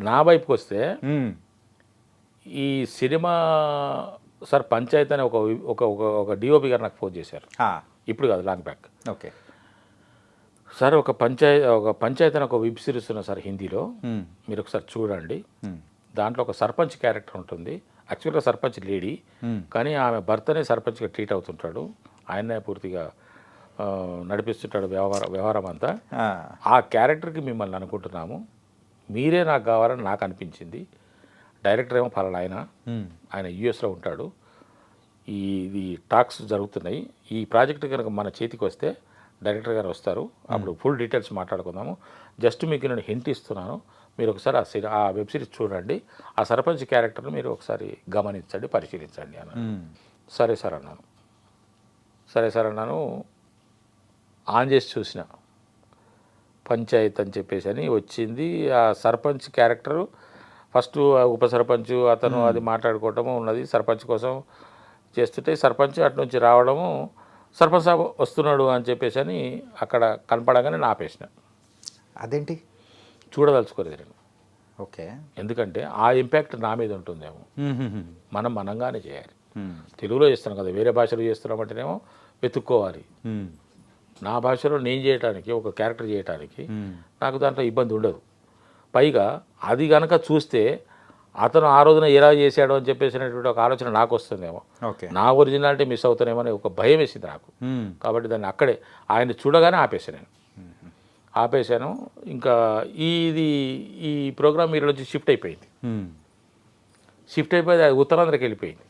నా వైపుకి వస్తే. ఈ సినిమా సార్ పంచాయత్ అని ఒక ఒక ఒక డిఓపి గారు నాకు ఫోన్ చేశారు. ఇప్పుడు కాదు లాంగ్ బ్యాక్. ఓకే. సార్ ఒక పంచాయత్ ఒక పంచాయత్ అని ఒక వెబ్ సిరీస్ ఉన్న సార్ హిందీలో. మీరు ఒకసారి చూడండి. దాంట్లో ఒక సర్పంచ్ క్యారెక్టర్ ఉంటుంది. యాక్చువల్గా సర్పంచ్ లేడీ. కానీ ఆమె భర్తనే సర్పంచ్గా ట్రీట్ అవుతుంటాడు. ఆయనే పూర్తిగా నడిపిస్తుంటాడు వ్యవహార వ్యవహారం అంతా. ఆ క్యారెక్టర్కి మిమ్మల్ని అనుకుంటున్నాము. మీరే నాకు కావాలని నాకు అనిపించింది. డైరెక్టర్ ఏమో ఫలానా ఆయన. ఆయన యుఎస్లో ఉంటాడు. ఈ ఇది టాక్స్ జరుగుతున్నాయి. ఈ ప్రాజెక్ట్ కనుక మన చేతికి వస్తే డైరెక్టర్ గారు వస్తారు. అప్పుడు ఫుల్ డీటెయిల్స్ మాట్లాడుకుందాము. జస్ట్ మీకు నేను హింట్ ఇస్తున్నాను. మీరు ఒకసారి ఆ సిరి ఆ వెబ్ సిరీస్ చూడండి. ఆ సర్పంచ్ క్యారెక్టర్ని మీరు ఒకసారి గమనించండి పరిశీలించండి అన్నాను. మ్మ్. సరే సార్ అన్నాను. సరే సార్ అన్నాను. ఆన్ చేసి చూసిన. పంచాయత్ అని చెప్పేసి అని వచ్చింది. ఆ సర్పంచ్ క్యారెక్టరు ఫస్ట్ ఉప సర్పంచ్ అతను అది మాట్లాడుకోవటము ఉన్నది. సర్పంచ్ కోసం చేస్తుంటే సర్పంచ్ అటు నుంచి రావడము సర్పంచ్ సాబ్ వస్తున్నాడు అని చెప్పేసి అని అక్కడ కనపడగానే నేను ఆపేసిన అదేంటి? చూడదలుచుకోలేదు నేను. ఓకే. ఎందుకంటే ఆ ఇంపాక్ట్ నా మీద ఉంటుందేమో. మనం మనంగానే చేయాలి. తెలుగులో చేస్తున్నాం కదా వేరే భాషలో చేస్తున్నామంటేనేమో వెతుక్కోవాలి. మ్మ్. నా భాషలో నేను చేయటానికి ఒక క్యారెక్టర్ చేయటానికి. నాకు దాంట్లో ఇబ్బంది ఉండదు. పైగా అది గనక చూస్తే అతను ఆ రోజున ఎలా చేశాడు అని చెప్పేసినటువంటి ఒక ఆలోచన నాకు వస్తుందేమో. ఓకే. నా ఒరిజినాలిటీ మిస్ అవుతానేమో అని ఒక భయం వేసింది నాకు. కాబట్టి దాన్ని అక్కడే ఆయన చూడగానే ఆపేసాను నేను. ఆపేశాను. ఇంకా ఇది ఈ ప్రోగ్రామ్ మీరు నుంచి షిఫ్ట్ అయిపోయింది. షిఫ్ట్ అయిపోయి అది ఉత్తరాంధ్రకి వెళ్ళిపోయింది.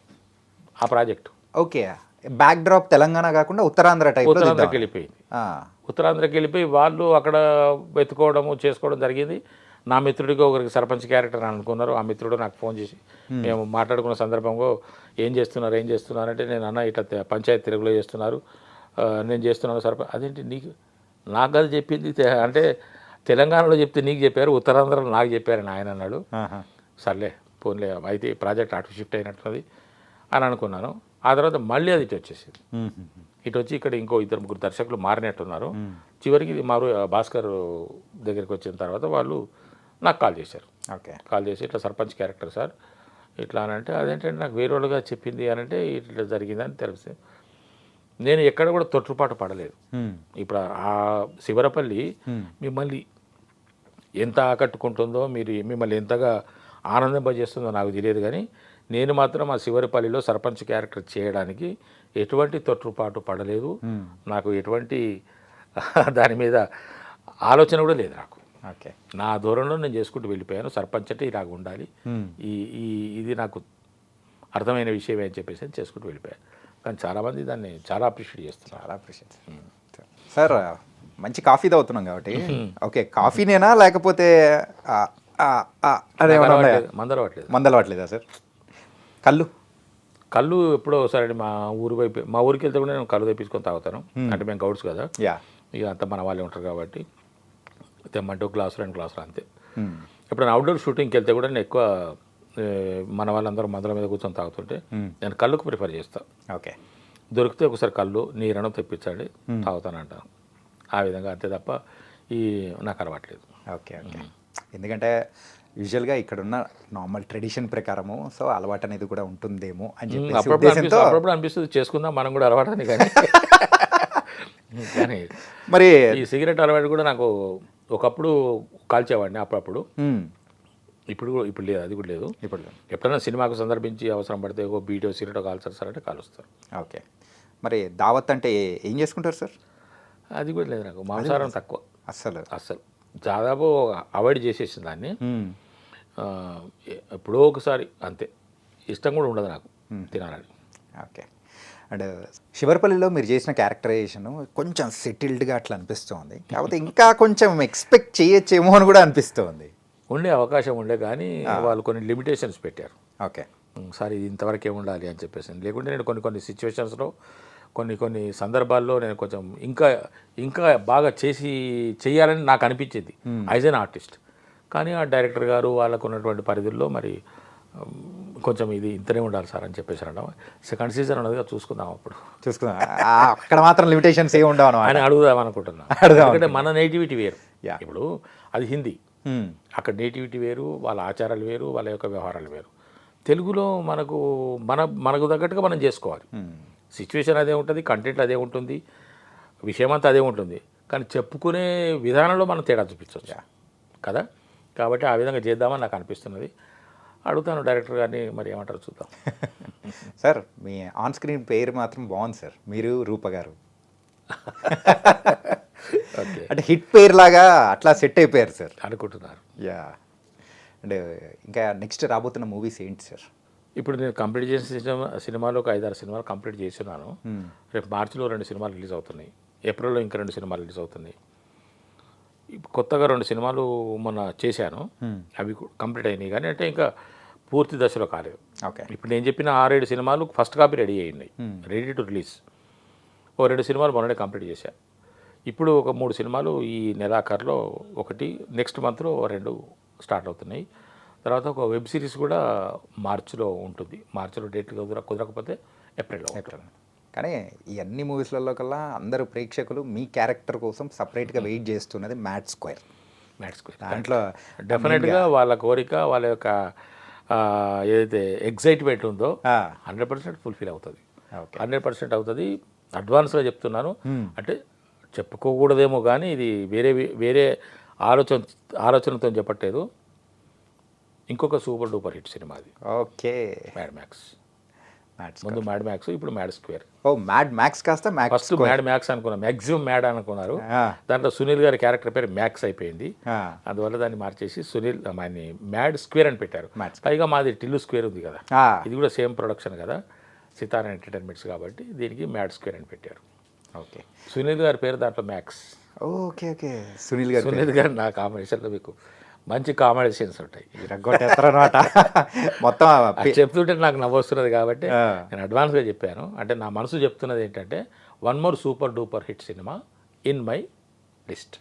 ఆ project. Okay. Back drop Telangana కాకుండా ఉత్తరాంధ్ర టైప్ ఉత్తరాంధ్రకి వెళ్ళిపోయింది. ఉత్తరాంధ్రకి వెళ్ళిపోయి వాళ్ళు అక్కడ వెతుకోవడము చేసుకోవడం జరిగింది. నా మిత్రుడికి ఒకరికి సర్పంచ్ క్యారెక్టర్ అని అనుకున్నారు. ఆ మిత్రుడు నాకు ఫోన్ చేసి మేము మాట్లాడుకున్న సందర్భంలో ఏం చేస్తున్నారు ఏం చేస్తున్నారు? అంటే నేను అన్న ఇట్లా పంచాయతీ తెలుగులో చేస్తున్నారు. నేను చేస్తున్నాను సర్పంచ్ అదేంటి నీకు నాకు అది చెప్పింది అంటే తెలంగాణలో చెప్తే నీకు చెప్పారు ఉత్తరాంధ్రలో నాకు చెప్పారని ఆయన అన్నాడు. సర్లే పోన్లే అయితే ప్రాజెక్ట్ అటు షిఫ్ట్ అయినట్టుంది అని అనుకున్నాను. ఆ తర్వాత మళ్ళీ అది ఇటు వచ్చేసింది. ఇటు వచ్చి ఇక్కడ ఇంకో ఇద్దరు ముగ్గురు దర్శకులు మారినట్టున్నారు. చివరికి ఇది మారు భాస్కర్ దగ్గరికి వచ్చిన తర్వాత వాళ్ళు నాకు కాల్ చేశారు. ఓకే. కాల్ చేసి ఇట్లా సర్పంచ్ క్యారెక్టర్ సార్ ఇట్లా అని అంటే అదేంటంటే నాకు వేరే వాళ్ళుగా చెప్పింది అని అంటే ఇట్లా జరిగిందని తెలిసి. నేను ఎక్కడ కూడా తొట్టుపాటు పడలేదు. ఇప్పుడు ఆ శివరపల్లి మిమ్మల్ని ఎంత ఆకట్టుకుంటుందో మీరు మిమ్మల్ని ఎంతగా ఆనందింపజేస్తుందో నాకు తెలియదు కానీ నేను మాత్రం ఆ శివరపల్లిలో సర్పంచ్ క్యారెక్టర్ చేయడానికి ఎటువంటి తొట్టుపాటు పడలేదు. నాకు ఎటువంటి దాని మీద ఆలోచన కూడా లేదు నాకు. ఓకే. నా దూరంలో నేను చేసుకుంటూ వెళ్ళిపోయాను. సర్పంచ్ అంటే ఇలాగ ఉండాలి. ఈ ఈ ఇది నాకు అర్థమైన విషయమే అని చెప్పేసి అని చేసుకుంటూ వెళ్ళిపోయాను. కానీ చాలామంది దాన్ని చాలా అప్రిషియేట్ చేస్తున్నారు. చాలా అప్రిషియేట్ సార్ మంచి కాఫీ తాగుతున్నాం కాబట్టి. ఓకే కాఫీనేనా లేకపోతే? మందరవట్లేదు మందలవట్లేదా సార్? కళ్ళు? కళ్ళు ఎప్పుడో ఒకసారి మా ఊరు వైపు మా ఊరికి వెళ్తే కూడా నేను కళ్ళు తెప్పించుకొని తాగుతాను. అంటే మేము గౌడ్స్ కదా. యా ఇక అంతా మన వాళ్ళే ఉంటారు కాబట్టి. తెమ్మంటే గ్లాసు రెండు గ్లాసులు అంతే. ఎప్పుడైనా అవుట్డోర్ షూటింగ్కి వెళ్తే కూడా నేను ఎక్కువ మన వాళ్ళందరూ మందుల మీద కూర్చొని తాగుతుంటే నేను కళ్ళుకు ప్రిఫర్ చేస్తాను ఓకే దొరికితే ఒకసారి కళ్ళు నీరను తెప్పించండి తాగుతానంటాను ఆ విధంగా అంతే తప్ప ఈ నాకు అలవాట్లేదు ఓకే ఓకే ఎందుకంటే యూజువల్గా ఇక్కడ ఉన్న నార్మల్ ట్రెడిషన్ ప్రకారము సో అలవాటు అనేది కూడా ఉంటుందేమో అని ఉద్దేశంతో అనిపిస్తుంది అప్పుడప్పుడు అనిపిస్తుంది చేసుకుందాం మనం కూడా అలవాటని కానీ. కానీ మరి ఈ సిగరెట్ అలవాటు కూడా నాకు ఒకప్పుడు కాల్చేవాడిని అప్పుడప్పుడు. ఇప్పుడు కూడా- ఇప్పుడు లేదు అది కూడా లేదు. ఇప్పుడు ఎప్పుడైనా సినిమాకు సందర్భించి అవసరం పడితే ఒక బీటో సిగరెట్ కాల్చారు సార్ అంటే కాలుస్తారు. ఓకే. మరి దావత్ అంటే ఏం చేసుకుంటారు సార్? అది కూడా లేదు నాకు మాంసాహారం తక్కువ. అస్సలు. అస్సలు. దాదాపు అవాయిడ్ చేసేసిన దాన్ని. ఎప్పుడో ఒకసారి అంతే. ఇష్టం కూడా ఉండదు నాకు తినాలని. ఓకే. అండ్ శివరపల్లిలో మీరు చేసిన క్యారెక్టరైజేషన్ కొంచెం సెటిల్డ్గా అట్లా అనిపిస్తుంది కాకపోతే ఇంకా కొంచెం ఎక్స్పెక్ట్ చేయొచ్చేమో అని కూడా అనిపిస్తుంది ఉండే అవకాశం ఉండే కానీ వాళ్ళు కొన్ని లిమిటేషన్స్ పెట్టారు. ఓకే. సార్ ఇది ఇంతవరకే ఉండాలి అని చెప్పేసి. లేకుంటే నేను కొన్ని కొన్ని సిచ్యువేషన్స్లో కొన్ని కొన్ని సందర్భాల్లో నేను కొంచెం ఇంకా ఇంకా బాగా చేసి చేయాలని నాకు అనిపించింది. As an artist. కానీ ఆ డైరెక్టర్ గారు వాళ్ళకు ఉన్నటువంటి పరిధుల్లో మరి కొంచెం ఇది ఇంతనే ఉండాలి సార్ అని చెప్పేసి అనడం. సెకండ్ సీజన్ ఉన్నదిగా చూసుకుందాం అప్పుడు. చూసుకుందాం. అక్కడ మాత్రం లిమిటేషన్స్ ఏమి ఉండవు అని అడుగుదాం అనుకుంటున్నాను అడుగుదాం ఎందుకంటే మన నేటివిటీ వేరు. ఇప్పుడు అది హిందీ. అక్కడ నేటివిటీ వేరు వాళ్ళ ఆచారాలు వేరు వాళ్ళ యొక్క వ్యవహారాలు వేరు. తెలుగులో మనకు మన మనకు తగ్గట్టుగా మనం చేసుకోవాలి. సిచ్యువేషన్ అదే ఉంటుంది కంటెంట్ అదే ఉంటుంది విషయం అంతా అదే ఉంటుంది. కానీ చెప్పుకునే విధానంలో మనం తేడా చూపించవచ్చు. కదా? కాబట్టి ఆ విధంగా చేద్దామని నాకు అనిపిస్తున్నది. అడుగుతాను డైరెక్టర్ గారిని మరి ఏమంటారు చూద్దాం. సార్ మీ ఆన్ స్క్రీన్ పేరు మాత్రం బాగుంది సార్. మీరు రూప గారు. ఓకే. అంటే హిట్ పేరు లాగా అట్లా సెట్ అయిపోయారు సార్. అనుకుంటున్నారు. యా. అండ్ ఇంకా నెక్స్ట్ రాబోతున్న మూవీస్ ఏంటి సార్? ఇప్పుడు నేను కంప్లీట్ చేసిన సినిమా సినిమాలో ఒక ఐదారు సినిమాలు కంప్లీట్ చేస్తున్నాను. రేపు మార్చిలో రెండు సినిమాలు రిలీజ్ అవుతున్నాయి. ఏప్రిల్లో ఇంకా రెండు సినిమాలు రిలీజ్ అవుతున్నాయి. కొత్తగా రెండు సినిమాలు మొన్న చేశాను. అవి కంప్లీట్ అయినాయి. కానీ అంటే ఇంకా పూర్తి దశలో కాలేదు. ఓకే. ఇప్పుడు నేను చెప్పిన ఆరేడు సినిమాలు ఫస్ట్ కాపీ రెడీ అయ్యింది రెడీ టు రిలీజ్. ఓ రెండు సినిమాలు మొన్ననే కంప్లీట్ చేశాను ఇప్పుడు ఒక మూడు సినిమాలు ఈ నెలాఖరులో ఒకటి నెక్స్ట్ మంత్లో రెండు స్టార్ట్ అవుతున్నాయి. తర్వాత ఒక వెబ్ సిరీస్ కూడా మార్చిలో ఉంటుంది. మార్చిలో డేట్ కుదర కుదరకపోతే ఏప్రిల్లో ఉంటుంది. కానీ ఈ అన్ని మూవీస్లలో కల్లా అందరూ ప్రేక్షకులు మీ క్యారెక్టర్ కోసం సపరేట్గా వెయిట్ చేస్తున్నది మ్యాట్ స్క్వేర్. Mats square. దాంట్లో డెఫినెట్గా వాళ్ళ కోరిక వాళ్ళ యొక్క ఏదైతే ఎగ్జైట్మెంట్ ఉందో హండ్రెడ్ పర్సెంట్ ఫుల్ఫిల్ అవుతుంది. హండ్రెడ్ పర్సెంట్ అవుతుంది. అడ్వాన్స్గా చెప్తున్నాను. అంటే చెప్పుకోకూడదేమో కానీ ఇది వేరే వేరే ఆలోచన ఆలోచనతో చెప్పట్లేదు. ఇంకొక సూపర్ డూపర్ హిట్ సినిమా అది. ఓకే. మ్యాడ్ మ్యాక్స్ మ్యాట్ ముందు మ్యాడ్ మ్యాక్స్ ఇప్పుడు మ్యాడ్ స్క్వేర్ ఓ మ్యాడ్ మ్యాక్స్ కాస్త ఫస్ట్ మ్యాడ్ మ్యాక్స్ అనుకున్నాం. మ్యాక్సిమం మ్యాడ్ అనుకున్నారు. దాంట్లో సునీల్ గారి క్యారెక్టర్ పేరు మ్యాక్స్ అయిపోయింది. అందువల్ల దాన్ని మార్చేసి సునీల్ ఆయన్ని మ్యాడ్ స్క్వేర్ అని పెట్టారు. పైగా మాది టిల్లు స్క్వేర్ ఉంది కదా. ఇది కూడా సేమ్ ప్రొడక్షన్ కదా. సితారా ఎంటర్టైన్మెంట్స్ కాబట్టి దీనికి మ్యాడ్ స్క్వేర్ అని పెట్టారు. ఓకే. సునీల్ గారి పేరు దాంట్లో మ్యాక్స్ ఓకే ఓకే. సునీల్ గారు సునీల్ గారు నా కాంబినేషన్లో మీకు. మంచి కాంబినేషన్స్ ఉంటాయి. రగ్గొట్టేస్తారనమాట మొత్తం చెప్తుంటే నాకు నవ్వొస్తున్నది కాబట్టి. నేను అడ్వాన్స్గా చెప్పాను. అంటే నా మనసు చెప్తున్నది ఏంటంటే one more super duper hit cinema in my list